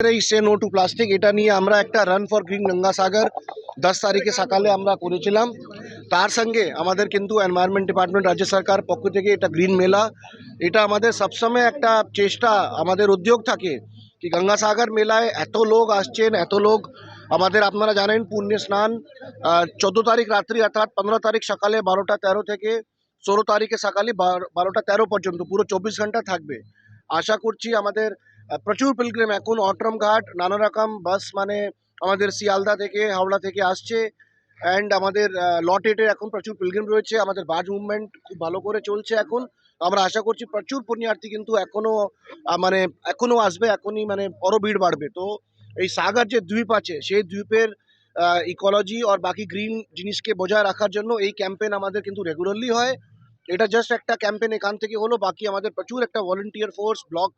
এই say no two plastic এটা নিয়ে আমরা একটা রান ফর গ্রিন গঙ্গাসাগর দশ তারিখে সকালে আমরা করেছিলাম। তার সঙ্গে আমাদের কিন্তু এনভায়রনমেন্ট ডিপার্টমেন্ট রাজ্য সরকার পক্ষ থেকে এটা গ্রিন মেলা। এটা আমাদের সবসময় একটা চেষ্টা, আমাদের উদ্যোগ থাকে কি গঙ্গাসাগর মেলায় এত লোক আসছেন, এত লোক আমাদের আপনারা জানেন পুণ্য স্নান। চোদ্দ তারিখ রাত্রি অর্থাৎ পনেরো তারিখ সকালে বারোটা তেরো থেকে ষোলো তারিখে সকালে বারোটা তেরো পর্যন্ত, পুরো চব্বিশ ঘণ্টা থাকবে। আশা করছি আমাদের প্রচুর পিলগ্রিম এখন অট্রম ঘাট, নানা রকম বাস মানে আমাদের শিয়ালদা থেকে, হাওড়া থেকে আসছে। অ্যান্ড আমাদের লটেটের এখন প্রচুর পিলগ্রিম রয়েছে। আমাদের বাজ মুভমেন্ট খুব ভালো করে চলছে এখন। আমরা আশা করছি প্রচুর পুণ্যার্থী কিন্তু এখনও মানে এখনও আসবে, এখনই মানে আরও ভিড় বাড়বে। তো এই সাগর যে দ্বীপ আছে, সেই দ্বীপের ইকোলজি আর বাকি গ্রিন জিনিসকে বজায় রাখার জন্য এই ক্যাম্পেন আমাদের কিন্তু রেগুলারলি হয়। এটা জাস্ট একটা ক্যাম্পেন এখান থেকে হলো বাকি আমাদের প্রচুর একটা volunteer force block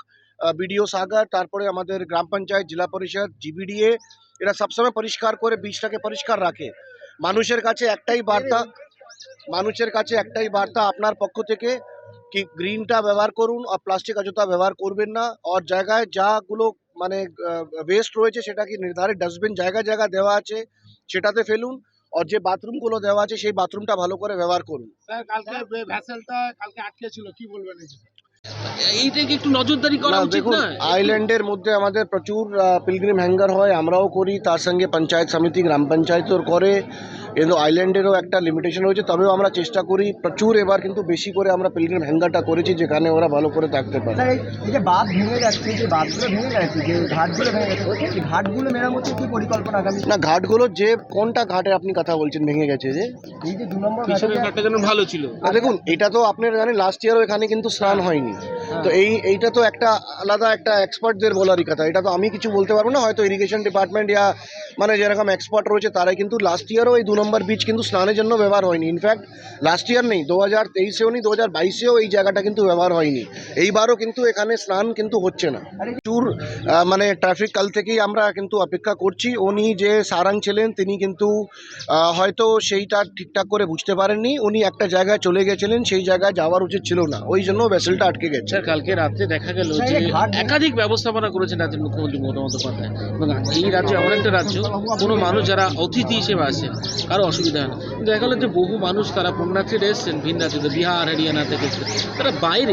BDO Sagar তারপরে আমাদের গ্রাম পঞ্চায়েত, জেলা পরিষদ জিবিডিএ এরা সবসময় পরিষ্কার করে বীজটাকে পরিষ্কার রাখে। মানুষের কাছে একটাই বার্তা, মানুষের কাছে একটাই বার্তা আপনার পক্ষ থেকে, কি গ্রিনটা ব্যবহার করুন আর প্লাস্টিক অযথা ব্যবহার করবেন না। আর জায়গায় যাগুলো মানে ওয়েস্ট রয়েছে সেটা কি নির্ধারিত ডাস্টবিন জায়গা জায়গা দেওয়া আছে, সেটাতে ফেলুন। আর যে বাথরুমগুলো দেওয়া আছে সেই বাথরুমটা ভালো করে ব্যবহার করুন। স্যার কালকে ভ্যাসেলটা কালকে আটকে ছিল কি বলবেন এই যে? এইটা কি একটু নজরদারি করা উচিত দেখুন না? আইল্যান্ডের মধ্যে আমাদের প্রচুর পিলগ্রিম হ্যাঙ্গার হয় আমরাও করি তার সঙ্গে পঞ্চায়েত সমিতি গ্রাম পঞ্চায়েতও করে। কিন্তু আইল্যান্ডেরও একটা লিমিটেশন রয়েছে তবেও আমরা চেষ্টা করি প্রচুর এবার কিন্তু বেশি করে আমরা পিলগ্রিম হ্যাঙ্গারটা করেছি যেখানে ওরা ভালো করে থাকতে পারে। এই- যে বাঁধ ভেঙে যাচ্ছে যে বাঁধগুলো ভেঙে যাচ্ছে যে ঘাটগুলো ভেঙে যাচ্ছে ঘাটগুলো মেরামতির কি পরিকল্পনা আগামী না ঘাটগুলো যে কোনটা ঘাটে আপনি কথা বলছেন ভেঙে গেছে যে? এই যে দু নম্বর ঘাটটা যেন ভালো ছিল। না দেখুন এটা তো আপনারা জানেন লাস্ট ইয়ারও এখানে কিন্তু স্নান হয়নি। তো এই, এইটা তো একটা আলাদা একটা এক্সপার্টদের বলারই কথা। এটা তো আমি কিছু বলতে পারব না, হয়তো ইরিগেশন ডিপার্টমেন্ট ইয়া মানে যেরকম এক্সপার্ট রয়েছে, তারাই কিন্তু লাস্ট ইয়ারও এই দু নম্বর বীজ কিন্তু স্নানের জন্য ব্যবহার হয়নি। ইনফ্যাক্ট লাস্ট ইয়ার নেই, দু হাজার তেইশেও নেই, দু হাজার বাইশেও এই জায়গাটা কিন্তু ব্যবহার হয়নি। এইবারও কিন্তু এখানে স্নান কিন্তু হচ্ছে না। প্রচুর মানে ট্রাফিক কাল থেকেই আমরা কিন্তু অপেক্ষা করছি। উনি যে সারাং ছিলেন, তিনি কিন্তু হয়তো সেইটা ঠিকঠাক করে বুঝতে পারেননি। উনি একটা জায়গায় চলে গেছিলেন, সেই জায়গায় যাওয়ার উচিত ছিল না। ওই জন্য ভেসেলটা আটকে গেছে। কালকে রাত্রে দেখা গেল যে একাধিক ব্যবস্থাপনা করেছেন রাজ্যের মুখ্যমন্ত্রী মমতা বন্দ্যোপাধ্যায়। এবং এই রাজ্যে এমন একটা রাজ্য কোনো মানুষ যারা অতিথি হিসেবে আসেন কারও অসুবিধা হয় না কিন্তু দেখা গেলো যে বহু মানুষ তারা পুণ্যার্থীরা এসছেন ভিন রাজ্যে বিহার হরিয়ানা থেকে তারা বাইরে